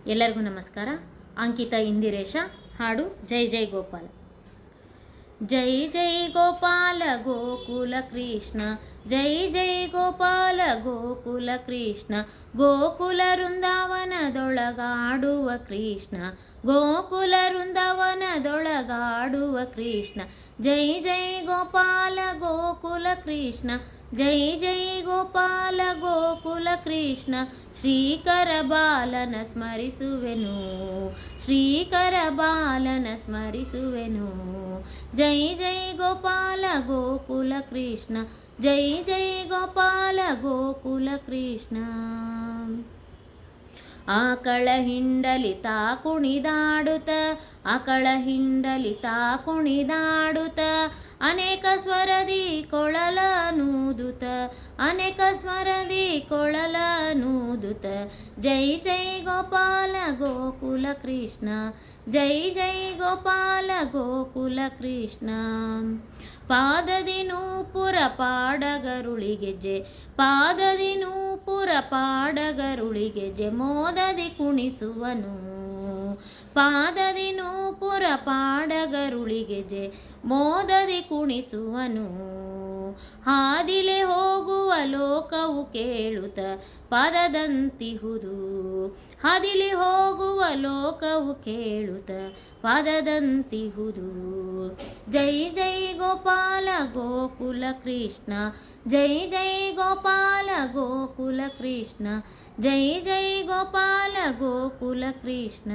ಎಲ್ಲರಿಗೂ ನಮಸ್ಕಾರ ಅಂಕಿತ ಇಂದಿರೇಶ ಹಾಡು ಜೈ ಜೈ ಗೋಪಾಲ ಜೈ ಜೈ ಗೋಪಾಲ ಗೋಕುಲ ಕೃಷ್ಣ ಜೈ ಜೈ ಗೋಪಾಲ ಗೋಕುಲ ಕೃಷ್ಣ ಗೋಕುಲ ವೃಂದಾವನದೊಳಗಾಡುವ ಕೃಷ್ಣ ಗೋಕುಲ ವೃಂದಾವನದೊಳಗಾಡುವ ಕೃಷ್ಣ ಜೈ ಜೈ ಗೋಪಾಲ ಗೋಕುಲ ಕೃಷ್ಣ ಜೈ ಜೈ ಗೋಪಾಲ ಗೋಕುಲ ಕೃಷ್ಣ, ಶ್ರೀಕರ ಬಾಲನ ಸ್ಮರಿಸುವೆನು, ಶ್ರೀಕರ ಬಾಲನ ಸ್ಮರಿಸುವೆನು. ಜೈ ಜೈ ಗೋಪಾಲ ಗೋಕುಲ ಕೃಷ್ಣ, ಜೈ ಜೈ ಗೋಪಾಲ ಗೋಕುಲ ಕೃಷ್ಣ. ಆಕಳ ಹಿಂಡಲಿ ತಾ ಕುಣಿದಾಡುತ್ತ ಆಕಳ ಹಿಂಡಲಿ ತಾ ಕುಣಿದಾಡುತ್ತ ಅನೇಕ ಸ್ವರದಿ ಕೊಳಲ ನೂದುತ ಅನೇಕ ಸ್ಮರದಿ ಕೊಳಲ ನೂದುತ ಜೈ ಜೈ ಗೋಪಾಲ ಗೋಕುಲ. ಕೃಷ್ಣ ಜೈ ಜೈ ಗೋಪಾಲ ಗೋಕುಲ ಕೃಷ್ಣ. ಪಾದದಿ ನೂಪುರ ಪಾಡಗರುಳಿಗೆಜೆ ಪಾದದಿ ನೂಪುರ ಪಾಡಗರುಳಿಗೆಜೆ ಮೋದದಿ ಕುಣಿಸುವನು. ಪಾದದಿ ನೂಪುರ ಪಾಡಗರುಳಿಗೆಜೆ ಮೋದದಿ ಕುಣಿಸುವನು. ಹಾದಿಲೆ ಹೋಗುವ ಲೋಕವು ಕೇಳುತ್ತ ಪದದಂತಿಹುದು. ಹಾದಿಲಿ ಹೋಗುವ ಲೋಕವು ಕೇಳುತ್ತ ಪದದಂತಿಹುದು. ಜೈ ಜೈ ಗೋಪಾಲ ಗೋಕುಲ ಕೃಷ್ಣ, ಜೈ ಜೈ ಗೋಪಾಲ ಗೋಕುಲ ಕೃಷ್ಣ, ಜೈ ಜೈ ಗೋಪಾಲ ಗೋಕುಲ ಕೃಷ್ಣ.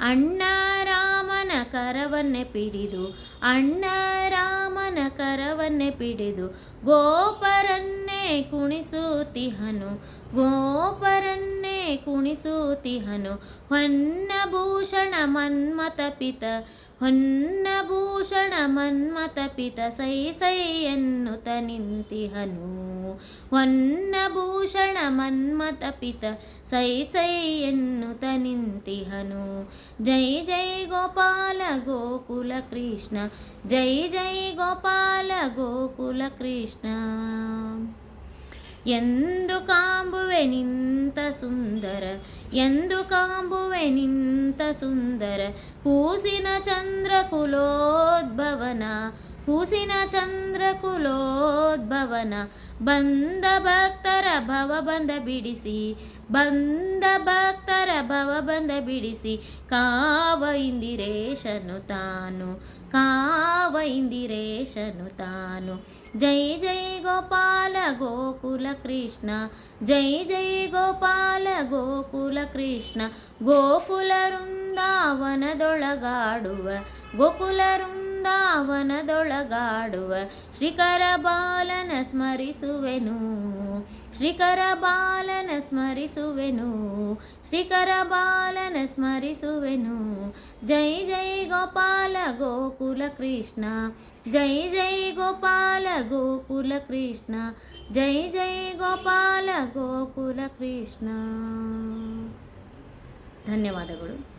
ಅಣ್ಣ ರಾಮನ ಕರವನ್ನೇ ಪಿಡಿದು, ಅಣ್ಣ ರಾಮನ ಕರವನ್ನೇ ಪಿಡಿದು, ಗೋಪರನ್ನೇ ಕುಣಿಸುತ್ತಿಹನು ಗೋಪರನ್ನೇ ಕುಣಿಸುತ್ತಿಹನು ಹೊನ್ನಭೂಷಣ ಮನ್ಮತ ಪಿತ ಹೊನ್ನಭೂಷಣ ಮನ್ಮತ ಪಿತ ಸೈ ಸೈ ಎನ್ನುತ್ತ ನಿಂತಿಹನು ಹೊನ್ನಭೂಷಣ ಮನ್ಮತ ಪಿತ ಸೈ ಸೈ ಎನ್ನುತ್ತ ನಿಂತಿಹನು ಜೈ ಜೈ ಗೋಪಾಲ ಗೋಕುಲ ಕೃಷ್ಣ ಜೈ ಜೈ ಗೋಪಾಲ ಗೋಕುಲ ಕೃಷ್ಣ ఎందుకాంబువెనింత సుందర ఎందుకాంబువెనింత సుందర పూసిన చంద్రకులోద్భవన ನಿಂತ ಸುಂದರ ಕೂಸಿನ ಚಂದ್ರ ಕುಲೋದ್ಭವನ ಕೂಸಿನ ಚಂದ್ರ ಕುಲೋದ್ಭವನ ಬಂದ ಭಕ್ತರ ಭವ ಬಂದ ಬಿಡಿಸಿ ಬಂದ ಭಕ್ತರ ಭವ ಬಂದ ಬಿಡಿಸಿ ಕಾವ ಇಂದಿರೇಶನು ತಾನು ಕಾವ ಇಂದಿರೇಶನು ತಾನು ಜೈ ಜೈ ಗೋಪಾಲ ಗೋಕುಲ ಕೃಷ್ಣ ಜೈ ಜೈ ಗೋಪಾಲ ಗೋಕುಲ ಕೃಷ್ಣ ಗೋಕುಲ ವೃಂದಾವನದೊಳಗಾಡುವ ಗೋಕುಲ ವೃಂದಾವನದೊಳಗಾಡುವ ಶ್ರೀಕರ ಬಾಲನ ಸ್ಮರಿಸುವೆನು. ಶ್ರೀಕರ ಬಾಲನ ಸ್ಮರಿಸುವೆನು. ಶ್ರೀಕರ ಬಾಲನ ಸ್ಮರಿಸುವೆನು. ಜೈ ಜೈ ಗೋಪಾಲ ಗೋಕುಲ ಕೃಷ್ಣ. ಜೈ ಜೈ ಗೋಪಾಲ ಗೋಕುಲ ಕೃಷ್ಣ. ಜೈ ಜೈ ಗೋಪಾಲ ಗೋಕುಲ ಕೃಷ್ಣ. ಧನ್ಯವಾದಗಳು.